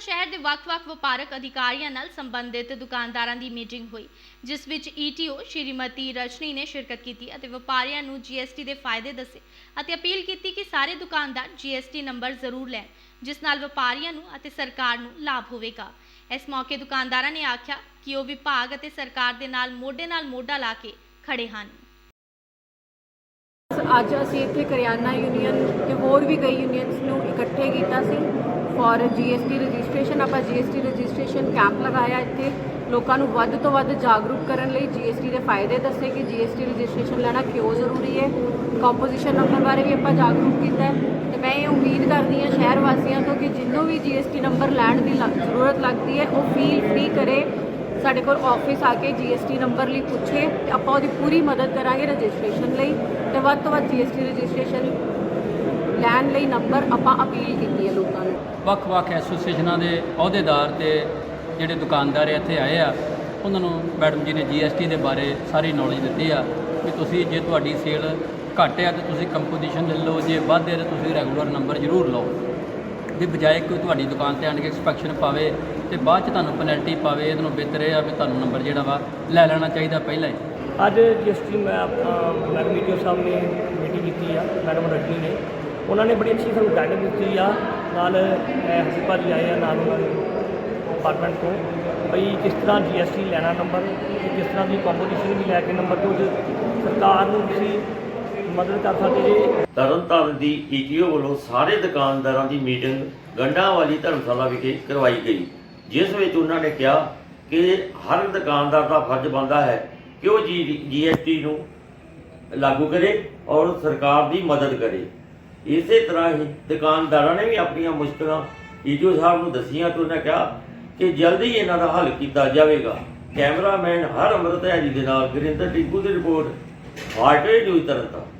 ਸ਼ਹਿਰ ਦੇ ਵੱਖ-ਵੱਖ ਵਪਾਰਕ ਅਧਿਕਾਰੀਆਂ ਨਾਲ ਸੰਬੰਧਿਤ ਦੁਕਾਨਦਾਰਾਂ ਦੀ ਮੀਟਿੰਗ ਹੋਈ, ਜਿਸ ਵਿੱਚ ਈਟੀਓ ਸ਼੍ਰੀਮਤੀ ਰਜਨੀ ਨੇ ਸ਼ਿਰਕਤ ਕੀਤੀ ਅਤੇ ਵਪਾਰੀਆਂ ਨੂੰ ਜੀਐਸਟੀ ਦੇ ਫਾਇਦੇ ਦੱਸੇ ਅਤੇ ਅਪੀਲ ਕੀਤੀ ਕਿ ਸਾਰੇ ਦੁਕਾਨਦਾਰ ਜੀਐਸਟੀ ਨੰਬਰ ਜ਼ਰੂਰ ਲੈਣ, ਜਿਸ ਨਾਲ ਵਪਾਰੀਆਂ ਨੂੰ ਅਤੇ ਸਰਕਾਰ ਨੂੰ ਲਾਭ ਹੋਵੇਗਾ। ਇਸ ਮੌਕੇ ਦੁਕਾਨਦਾਰਾਂ ਨੇ ਆਖਿਆ ਕਿ ਉਹ ਵਿਭਾਗ ਅਤੇ ਸਰਕਾਰ ਦੇ ਨਾਲ ਮੋਢੇ ਨਾਲ ਮੋਢਾ ਲਾ ਕੇ ਖੜੇ ਹਨ। ਅੱਜ ਅਸੀਂ ਇੱਥੇ ਕਰਿਆਨਾ ਯੂਨੀਅਨ ਤੇ ਹੋਰ ਵੀ ਕਈ ਯੂਨੀਅਨਸ ਨੂੰ ਇਕੱਠੇ ਕੀਤਾ ਸੀ। ਫॉर ਜੀਐਸਟੀ ਰਜਿਸਟ੍ਰੇਸ਼ਨ, ਆਪਾਂ ਜੀਐਸਟੀ ਰਜਿਸਟ੍ਰੇਸ਼ਨ ਕੈਂਪ ਲਗਾਇਆ ਇੱਥੇ। ਲੋਕਾਂ ਨੂੰ ਵੱਧ ਤੋਂ ਵੱਧ ਜਾਗਰੂਕ ਕਰਨ ਲਈ ਜੀਐਸਟੀ ਦੇ ਫਾਇਦੇ ਦੱਸੇ ਕਿ ਜੀਐਸਟੀ ਰਜਿਸਟ੍ਰੇਸ਼ਨ ਲੈਣਾ ਕਿਉਂ ਜ਼ਰੂਰੀ ਹੈ। ਕੰਪੋਜੀਸ਼ਨ ਨੰਬਰ ਬਾਰੇ ਵੀ ਆਪਾਂ ਜਾਗਰੂਕ ਕੀਤਾ ਹੈ। ਤੇ ਮੈਂ ਇਹ ਉਮੀਦ ਕਰਦੀ ਹਾਂ ਸ਼ਹਿਰ ਵਾਸੀਆਂ ਤੋਂ ਕਿ ਜਿੰਨੂੰ ਵੀ ਜੀਐਸਟੀ ਨੰਬਰ ਲੈਣ ਦੀ ਲੱਗ- ਜ਼ਰੂਰਤ ਲੱਗਦੀ ਹੈ, ਉਹ ਫੀਲ ਫ੍ਰੀ ਕਰੇ। ਸਾਡੇ ਕੋਲ ਆਫਿਸ ਆ ਕੇ ਜੀਐਸਟੀ ਨੰਬਰ ਲਈ ਪੁੱਛੇ ਤੇ ਆਪਾਂ ਉਹਦੀ ਪੂਰੀ ਮਦਦ ਕਰਾਂਗੇ ਰਜਿਸਟ੍ਰੇਸ਼ਨ ਲਈ। ਤੇ ਵੱਧ ਤੋਂ ਵੱਧ ਜੀਐਸਟੀ ਰਜਿਸਟ੍ਰੇਸ਼ਨ ਲੈਣ ਲਈ ਨੰਬਰ ਆਪਾਂ ਅਪੀਲ ਕੀਤੀ ਹੈ ਲੋਕਾਂ ਨੂੰ। ਵੱਖ-ਵੱਖ ਐਸੋਸੀਏਸ਼ਨਾਂ ਦੇ ਅਹੁਦੇਦਾਰ ਤੇ ਜਿਹੜੇ ਦੁਕਾਨਦਾਰ ਇੱਥੇ ਆਏ ਆ ਉਹਨਾਂ ਨੂੰ ਮੈਡਮ ਜੀ ਨੇ ਜੀਐਸਟੀ ਦੇ ਬਾਰੇ ਸਾਰੀ ਨੌਲੇਜ ਦਿੱਤੀ ਆ ਕਿ ਤੁਸੀਂ ਜੇ ਤੁਹਾਡੀ ਸੇਲ ਘੱਟ ਆ ਤਾਂ ਤੁਸੀਂ ਕੰਪੋਜੀਸ਼ਨ ਲੈ ਲਓ ਜੇ ਵੱਧ ਹੈ ਤਾਂ ਤੁਸੀਂ ਰੈਗੂਲਰ ਨੰਬਰ ਜ਼ਰੂਰ ਲਓ। ਵੀ ਬਜਾਏ ਕੋਈ ਤੁਹਾਡੀ ਦੁਕਾਨ ਤੇ ਆਣ ਕੇ ਐਕਸਪੈਕਸ਼ਨ ਪਾਵੇ ਤੇ ਬਾਅਦ ਚ ਤੁਹਾਨੂੰ ਪੈਨਲਟੀ ਪਾਵੇ ਇਹਦੇ ਨੂੰ ਬਿਹਤਰ ਇਹ ਆ ਵੀ ਤੁਹਾਨੂੰ ਨੰਬਰ ਜਿਹੜਾ ਵਾ ਲੈ ਲੈਣਾ ਚਾਹੀਦਾ ਪਹਿਲਾਂ ਹੀ। ਅੱਜ ਜੀਐਸਟੀ ਮੈਂ ਆਪਣਾ ਮੈਡਮ ਸਾਹਿਬ ਨੇ ਮੀਟਿੰਗ ਕੀਤੀ ਆ ਮੈਡਮ ਰਜਨੀ ਨੇ ਉਹਨਾਂ ਨੇ ਬੜੀ ਅੱਛੀ ਸਾਨੂੰ ਗਾਈਡੈਂਸ ਦਿੱਤੀ ਆ। ਨਾਲ ਅਹ, ਹਸੀ ਭਾਜੀ ਆਏ ਆ ਨਾਲ ਉਹਨਾਂ ਡਿਪਾਰਟਮੈਂਟ ਤੋਂ। ਬਈ ਕਿਸ ਤਰ੍ਹਾਂ ਜੀਐਸਟੀ ਲੈਣਾ ਨੰਬਰ ਕਿਸ ਤਰ੍ਹਾਂ ਦੀ ਕੰਪੋਜੀਸ਼ਨ ਵੀ ਲੈ ਕੇ ਨੰਬਰ ਤੋਂ ਜੇ ਸਰਕਾਰ ਨੂੰ ਤੁਸੀਂ ਮਦਦ ਕਰ ਸਕਦੇ ਜੇ। ਤਰਨਤਾਰਨ ਦੀ ਈਟੀਓ ਵੱਲੋਂ ਸਾਰੇ ਦੁਕਾਨਦਾਰਾਂ ਦੀ ਮੀਟਿੰਗ ਗੰਡਾ ਵਾਲੀ ਧਰਮਸ਼ਾਲਾ ਵਿਖੇ ਕਰਵਾਈ ਗਈ। ਜਿਸ ਵਿੱਚ ਉਹਨਾਂ ਨੇ ਕਿਹਾ ਕਿ ਹਰ ਦੁਕਾਨਦਾਰ ਦਾ ਫਰਜ਼ ਬਣਦਾ ਹੈ ਕਿ ਉਹ ਜੀਐਸਟੀ ਨੂੰ ਲਾਗੂ ਕਰੇ ਔਰ ਸਰਕਾਰ ਦੀ ਮਦਦ ਕਰੇ। ਇਸੇ ਤਰ੍ਹਾਂ ਹੀ ਦੁਕਾਨਦਾਰਾਂ ਨੇ ਵੀ ਆਪਣੀਆਂ ਮੁਸ਼ਕਲਾਂ ਈਟੀਓ ਸਾਹਿਬ ਨੂੰ ਦੱਸੀਆਂ ਤੇ ਉਹਨਾਂ ਕਿਹਾ ਕਿ ਜਲਦੀ ਇਹਨਾਂ ਦਾ ਹੱਲ ਕੀਤਾ ਜਾਵੇਗਾ। ਕੈਮਰਾਮੈਨ ਹਰ ਅਮਰਤ ਹੈ ਜੀ ਦੇ ਨਾਲ ਗੁਰਿੰਦਰ ਟਿੱਕੂ ਦੀ ਰਿਪੋਰਟ ਹਾਰਟਵੇ ਨਿਊਜ਼ ਤਰਨਤਾਰਨ।